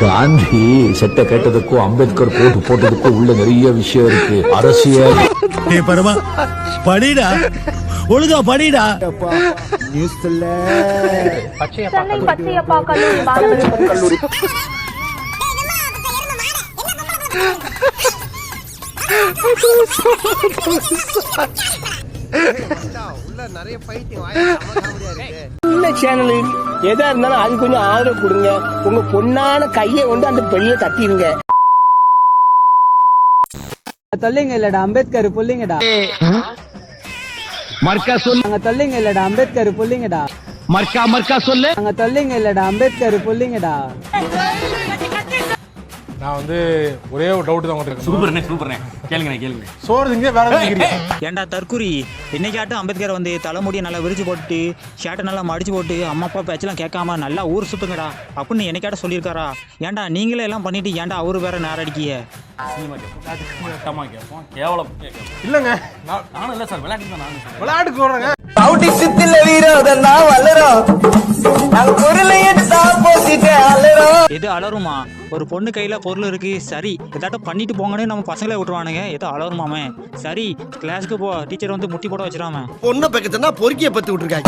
காந்தி செட்ட கேட்டதுக்கும் அம்பேத்கர் போட்டு போட்டதுக்கும் உள்ள நிறைய விஷயம் இருக்கு. அரசியல். பரமா படிடா. ஒழுங்கா படிடா. பச்சையப்பா கல்லூரி. சேனலு எதா இருந்தாலும் அது கொஞ்சம் ஆதரவு கொடுங்க. உங்க பொண்ணான கையை கொண்டு அந்த பெண்ணில தட்டிடுங்க. தொல்லைங்க இல்லடா அம்பேத்கர் புள்ளிங்கடா. மர்க்கா சொல்லு நாங்க தொல்லைங்க இல்லடா அம்பேத்கர் புள்ளிங்கடா. மர்க்கா மர்க்கா சொல்லு. நாங்க தொல்லைங்க இல்லடா அம்பேத்கர் புள்ளிங்கடா. நான் வந்து ஒரே ஒரு டவுட் தான் உங்களுக்கு சூப்பர்ண்ணே சூப்பர்ண்ணே. கேளுங்கண்ணே கேளுங்க சோறு திங்க வேற எதுவும் ஏன்டா தற்குறி இன்னைக்காட்டும் அம்பேத்கர் வந்து தலைமுடியை நல்லா விரிச்சு போட்டு ஷர்ட்டை நல்லா மடிச்சு போட்டு அம்மா அப்பா பேச்செல்லாம் கேட்காம நல்லா ஊர் சுத்துங்கடா. அப்படின்னு என்னைக்காட்ட சொல்லியிருக்காரா? ஏன்டா நீங்களே எல்லாம் பண்ணிட்டு ஏன்டா அவரு வேற கேட்டமா கேட்போம். கேவலம் இல்லைங்க. நான் நானும் இல்லை சார் விளையாட்டு தான் நானும் சொல்றேன். விளையாட்டுக்கு வர்றேங்க ரவுடி சித்தில வீரோதன் நான் வளரும் நாங்க பொருளை எடுத்து ஆப்போசிட் அலறோம் எது அலறுமா? ஒரு பொண்ணு கையில பொருள் இருக்கு. சரி ஏதாட்டும் பண்ணிட்டு போங்கன்னு நம்ம பசங்களே விட்டுருவானுங்க. எதோ அலறுமாமே சரி கிளாஸுக்கு போ. டீச்சர் வந்து முட்டி போட வச்சிடாம. பொண்ணை பக்கத்துனா பொறுக்கிய பத்து விட்டுருக்காங்க.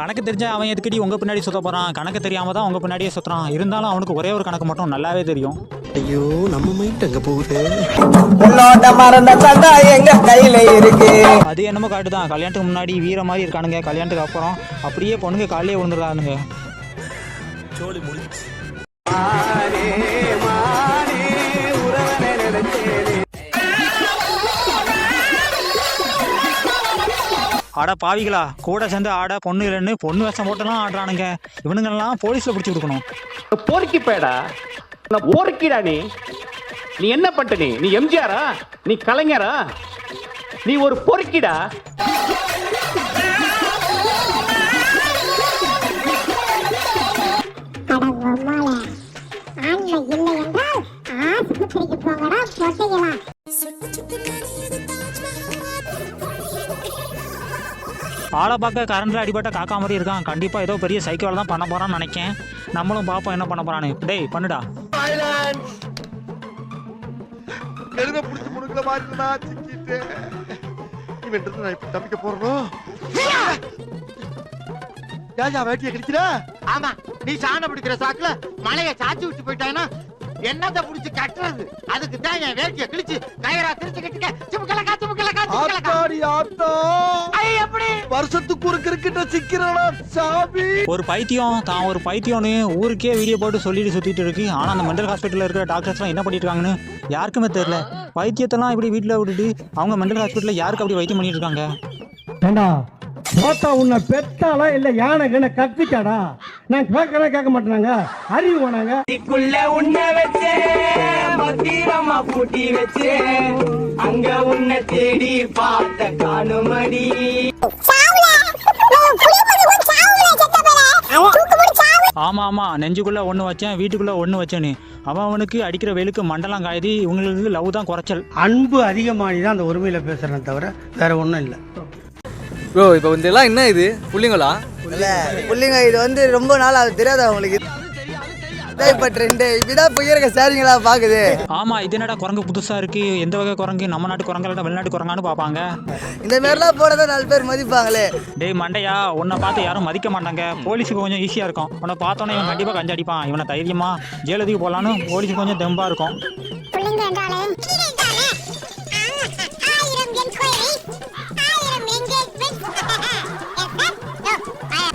கணக்கு தெரிஞ்சா அவன் எதுக்கடி உங்க பின்னாடி சுத்த போறான்? கணக்கு தெரியாம தான் உங்க பின்னாடியே சுத்துறான். இருந்தாலும் அவனுக்கு ஒரே ஒரு கணக்கு மட்டும் நல்லாவே தெரியும். ஐயோ நம்ம மைண்ட் அங்க போகுது? உன்னோட மறந்த சண்டா எங்க கையில இருக்கு? அது என்னமோ காட்டு தான். கல்யாணத்துக்கு முன்னாடி வீர மாதிரி இருக்கானுங்க. கல்யாணத்துக்கு அப்புறம் அப்படியே பொண்ணுங்க காலையே விழுந்துருக்கானுங்க ஆட பாவிகளா கூட சேர்ந்து ஆட பொண்ணு இல்லைன்னு பொண்ணு வேஷம் போட்டுலாம் ஆடுறானுங்க. இவனுங்கெல்லாம் போலீஸ்ல பிடிச்சி கொடுக்கணும். பொறுக்கி பேடா நான் பொறுக்கிடா நீ. நீ என்ன பண்ணிட்ட நீ? நீ எம்ஜிஆரா? நீ கலைஞரா? நீ ஒரு பொறுக்கிடா ஆளை பார்க்க கரண்ட்ல அடிபட்ட காக்கா மாதிரி இருக்கான். கண்டிப்பா ஏதோ பெரிய சைக்கிள் தான் பண்ண போறான்னு நினைக்கேன். நம்மளும் பார்ப்போம் என்ன பண்ண போறான்னு. டேய் பண்ணுடா. கழுத புடிச்சு முடுக்கல மாதிரி நான் சிக்கிட்டேன் இவன் இருந்து நான் இப்ப தப்பிக்க போறோம் ஏஜா வேட்டிய கிடைக்கிறா ஆமா நீ சாண பிடிக்கிற சாக்குல மலைய சாச்சி விட்டு போயிட்டாங்கன்னா என்னத்த புடிச்சு கட்டுறது? அதுக்கு தான் என் வேட்டிய கிழிச்சு கயிறா திருச்சு கட்டிக்க. சிமுக்கலக்கா சிமுக்கலக்கா சிமுக்கலக்கா ஆத்தாடி ஆத்தா. ஐ எப்படி? வருஷத்துக்கு ஒரு கிரிக்கெட்ட சிக்கிறடா சாமி? ஒரு பைத்தியம் தான் ஒரு பைத்தியம்னு ஊருக்கே வீடியோ போட்டு சொல்லிட்டு சுத்திட்டு இருக்கு. ஆனா அந்த மெண்டல் ஹாஸ்பிட்டல்ல இருக்கிற டாக்டர்ஸ்லாம் என்ன பண்ணிட்டு இருக்காங்கன்னு யாருக்குமே தெரியல. வைத்தியத்தெல்லாம் இப்படி வீட்டில் விட்டுட்டு அவங்க மெண்டல் ஹாஸ்பிட்டல்ல யாருக்கு அப்படி வைத்தியம் பண்ணிட்டு இருக்காங்க ஏண்டா உன்னை பெத்தாளா இல்ல யானை கண்ண கத்திட்டாடா நான் கேட்கறேன் கேட்க மாட்டேனாங்க. அறிவு போனாங்க உன்னை வச்சே பத்திரமா பூட்டி வச்சே. அங்க உன்னை தேடி பார்த்த காணுமடி. ஆமா ஆமா. நெஞ்சுக்குள்ள ஒண்ணு வச்சேன் வீட்டுக்குள்ள ஒண்ணு வச்சேன்னு. அவன் அவனுக்கு அடிக்கிற வெயிலுக்கு மண்டலம் காயுது இவங்களுக்கு லவ் தான் குறைச்சல். அன்பு அதிகமானி தான் அந்த உரிமையில பேசுறேன் தவிர வேற ஒண்ணும் இல்ல. ப்ரோ இப்போ வந்து எல்லாம் என்ன இது? புள்ளிங்களா? புள்ளிங்க இது. வந்து ரொம்ப நாள் அது தெரியாதா உங்களுக்கு? இப்ப ட்ரெண்டு இப்படிதான் போயிருக்க சாரிங்களா பாக்குது. ஆமா இது என்னடா குரங்கு புதுசா இருக்கு? எந்த வகை குரங்கு? நம்ம நாட்டு குரங்கா வெளிநாட்டு குரங்கான்னு பாப்பாங்க இந்த மாதிரிலாம் போறத நாலு பேர் மதிப்பாங்களே. டேய் மண்டையா உன்னை பார்த்து யாரும் மதிக்க மாட்டாங்க. போலீஸுக்கு கொஞ்சம் ஈஸியா இருக்கும். உன்னை பார்த்தோன்னே இவன் கண்டிப்பா கஞ்சி அடிப்பான். இவனை தைரியமா ஜெயலலிதாக்கு போலான்னு போலீஸுக்கு கொஞ்சம் தெம்பா இருக்கும்.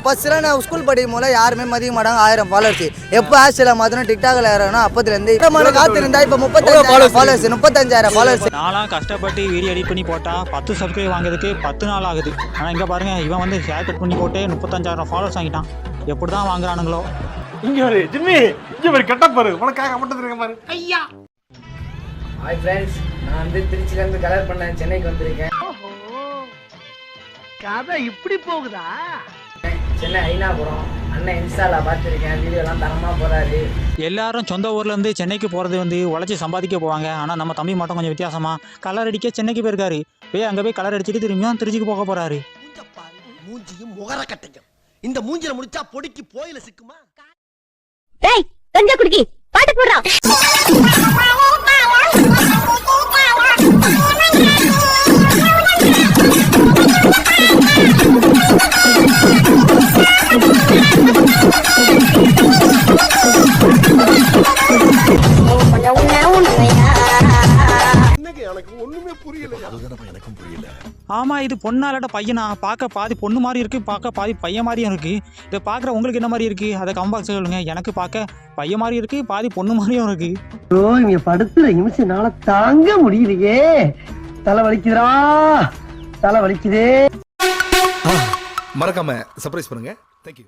ஃபர்ஸ்ட்லாம் நான் ஸ்கூல் படிக்கும் போது யாருமே மதிக்க மாட்டாங்க. ஆயிரம் ஃபாலோவர்ஸ் எப்போ ஹாஸ்டலில் மாத்திரம் டிக்டாக்ல ஏறணும் அப்பத்துலேருந்து இப்போ காத்திருந்தா இப்போ முப்பத்தஞ்சாயிரம் ஃபாலோவர்ஸ் முப்பத்தஞ்சாயிரம் ஃபாலோவர்ஸ் நான்லாம் கஷ்டப்பட்டு வீடியோ எடிட் பண்ணி போட்டா பத்து சப்ஸ்கிரைப் வாங்குறதுக்கு பத்து நாள் ஆகுது. ஆனா இங்க பாருங்க இவன் வந்து ஷேர் கட் பண்ணி போட்டு முப்பத்தஞ்சாயிரம் ஃபாலோவர்ஸ் வாங்கிட்டான். எப்படி தான் வாங்குறானுங்களோ. இங்க ஒரு ஜிம்மி இங்க ஒரு கட்ட பாரு. உனக்காக மட்டும் இருக்க பாரு ஹாய் ஃப்ரெண்ட்ஸ் நான் வந்து திருச்சில இருந்து கலர் பண்ண சென்னைக்கு வந்திருக்கேன். கதை இப்படி போகுதா? சென்னை ஐநாபுரம் அண்ணன் இன்ஸ்டால பார்த்துருக்கேன் வீடியோ எல்லாம் தரமா போறாரு. எல்லாரும் சொந்த ஊர்ல இருந்து சென்னைக்கு போறது வந்து உழைச்சி சம்பாதிக்க போவாங்க. ஆனா நம்ம தம்பி மட்டும் கொஞ்சம் வித்தியாசமா கலர் அடிக்க சென்னைக்கு போயிருக்காரு. போய் அங்க போய் கலர் அடிச்சுட்டு திரும்பியும் திருச்சிக்கு போக போறாரு. மூஞ்சியும் முகர கட்டையும் இந்த மூஞ்சில முடிச்சா பொடிக்கு போயில சிக்குமா டேய் கஞ்சா குடிக்கி பாட்டு போடுறா. ஆமா இது பொண்ணாலட பையனா? பார்க்க பாதி பொண்ணு மாதிரி இருக்கு பார்க்க பாதி பையன் மாதிரியும் இருக்கு. இதை பார்க்குற உங்களுக்கு என்ன மாதிரி இருக்கு? அதை கம்பாக்ஸ் சொல்லுங்க. எனக்கு பார்க்க பையன் மாதிரி இருக்கு பாதி பொண்ணு மாதிரியும் இருக்கு. ஓ இங்க படுத்துற நிமிஷம்னால தாங்க முடியலையே. தலை வலிக்குதுடா. தலை வலிக்குதே. மறக்காம சர்ப்ரைஸ் பண்ணுங்க. தேங்க்யூ